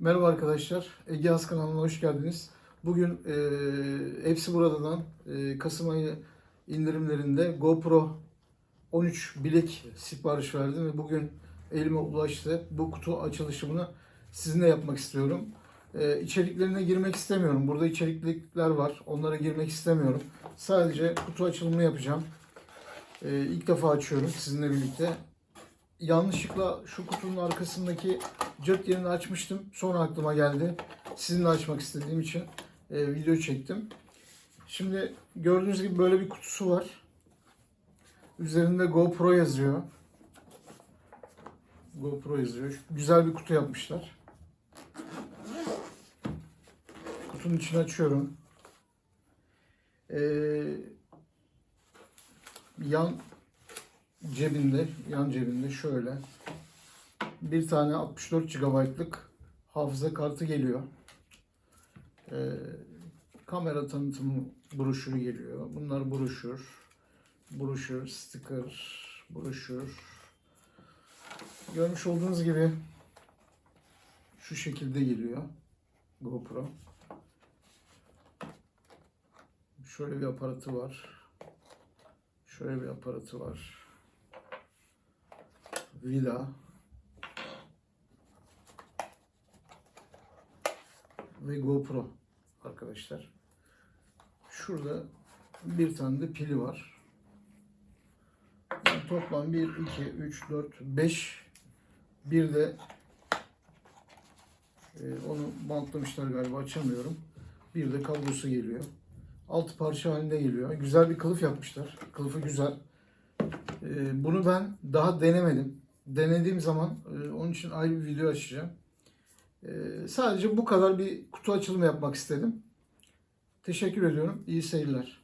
Merhaba arkadaşlar, Ege Az kanalına hoş geldiniz. Bugün e, hepsi buradan e, Kasım ayı indirimlerinde GoPro 13 bilek sipariş verdim ve bugün elime ulaştı. Bu kutu açılışımını sizinle yapmak istiyorum. E, içeriklerine girmek istemiyorum. Burada içerikler var, onlara girmek istemiyorum. Sadece kutu açılımını yapacağım. E, ilk defa açıyorum sizinle birlikte yanlışlıkla şu kutunun arkasındaki cırt yerini açmıştım. Sonra aklıma geldi. Sizinle açmak istediğim için e, video çektim. Şimdi gördüğünüz gibi böyle bir kutusu var. Üzerinde GoPro yazıyor. GoPro yazıyor. Güzel bir kutu yapmışlar. Kutunun içini açıyorum. Ee, yan cebinde, yan cebinde şöyle bir tane 64 GB'lık hafıza kartı geliyor. Ee, kamera tanıtımı broşürü geliyor. Bunlar broşür, broşür, sticker, broşür. Görmüş olduğunuz gibi şu şekilde geliyor GoPro. Şöyle bir aparatı var. Şöyle bir aparatı var. Vida. Ve GoPro arkadaşlar. Şurada bir tane de pili var. Toplam 1, 2, 3, 4, 5 bir de e, onu bantlamışlar galiba açamıyorum. Bir de kablosu geliyor. Altı parça halinde geliyor. Güzel bir kılıf yapmışlar. Kılıfı güzel. Ee, Bunu ben daha denemedim. Denediğim zaman e, onun için ayrı bir video açacağım. Ee, Sadece bu kadar bir kutu açılımı yapmak istedim. Teşekkür ediyorum. İyi seyirler.